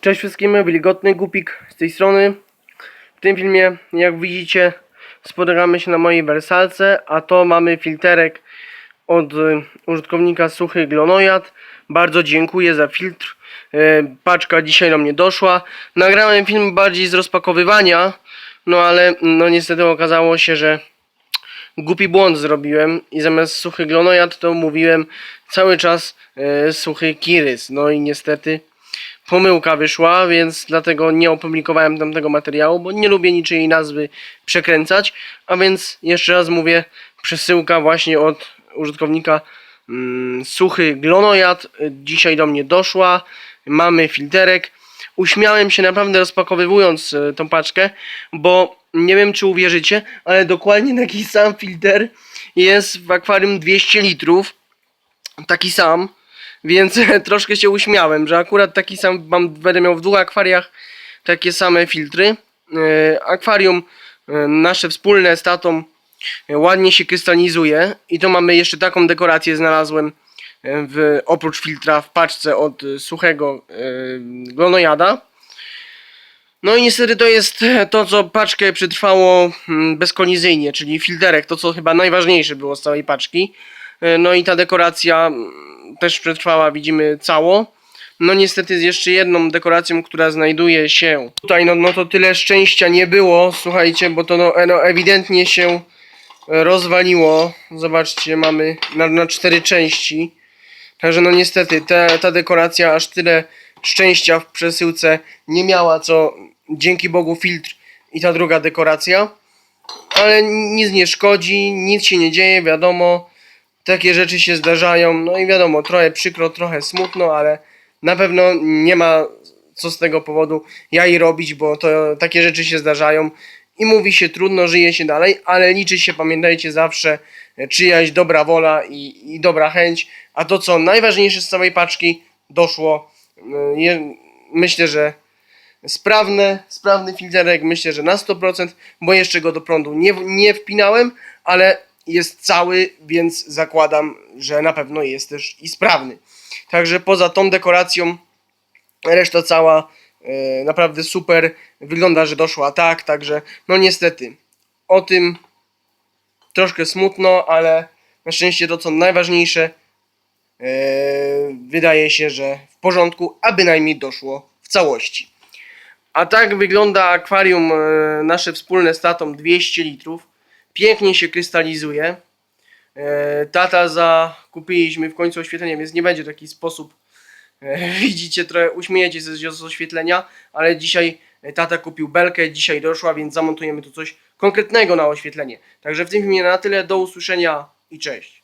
Cześć wszystkim, wilgotny głupik z tej strony. W tym filmie, jak widzicie, spotykamy się na mojej wersalce, a to mamy filterek od y, użytkownika Suchy Glonojad. Bardzo dziękuję za filtr. Y, paczka dzisiaj do mnie doszła. Nagrałem film bardziej z rozpakowywania, no ale no niestety okazało się, że głupi błąd zrobiłem i zamiast suchy glonojad to mówiłem cały czas e, suchy kirys. No i niestety pomyłka wyszła, więc dlatego nie opublikowałem tamtego materiału, bo nie lubię niczyjej nazwy przekręcać. A więc jeszcze raz mówię, przesyłka właśnie od użytkownika mm, suchy glonojad dzisiaj do mnie doszła. Mamy filterek. Uśmiałem się naprawdę rozpakowywując e, tą paczkę, bo nie wiem czy uwierzycie, ale dokładnie taki sam filter jest w akwarium 200 litrów. Taki sam. Więc troszkę się uśmiałem, że akurat taki sam mam, będę miał w dwóch akwariach takie same filtry. E, akwarium e, nasze wspólne z tatą e, ładnie się krystalizuje i to mamy jeszcze taką dekorację znalazłem w, oprócz filtra w paczce od suchego glonojada. No i niestety to jest to, co paczkę przetrwało mm, bezkolizyjnie, czyli filterek, to co chyba najważniejsze było z całej paczki. No i ta dekoracja mm, też przetrwała, widzimy cało. No niestety z jeszcze jedną dekoracją, która znajduje się tutaj, no, no to tyle szczęścia nie było, słuchajcie, bo to no, no ewidentnie się e, rozwaliło. Zobaczcie, mamy na, na cztery części. Także no niestety te, ta dekoracja aż tyle szczęścia w przesyłce nie miała, co dzięki Bogu filtr i ta druga dekoracja. Ale nic nie szkodzi, nic się nie dzieje, wiadomo. Takie rzeczy się zdarzają, no i wiadomo, trochę przykro, trochę smutno, ale na pewno nie ma co z tego powodu jaj robić, bo to takie rzeczy się zdarzają. I mówi się trudno, żyje się dalej, ale liczy się, pamiętajcie zawsze, czyjaś dobra wola i, i dobra chęć, a to co najważniejsze z całej paczki doszło, je, myślę, że sprawne, sprawny filterek, myślę, że na 100%, bo jeszcze go do prądu nie, nie wpinałem, ale jest cały, więc zakładam, że na pewno jest też i sprawny. Także poza tą dekoracją, reszta cała e, naprawdę super. Wygląda, że doszła tak, także no niestety o tym troszkę smutno, ale na szczęście to co najważniejsze e, wydaje się, że w porządku, a bynajmniej doszło w całości. A tak wygląda akwarium e, nasze wspólne z tatą 200 litrów. Pięknie się krystalizuje. E, Tata zakupiliśmy w końcu oświetlenie, więc nie będzie taki sposób. e, Widzicie, trochę uśmiejecie się z oświetlenia, ale dzisiaj e, tata kupił belkę, dzisiaj doszła, więc zamontujemy tu coś konkretnego na oświetlenie. Także w tym filmie na tyle, do usłyszenia i cześć.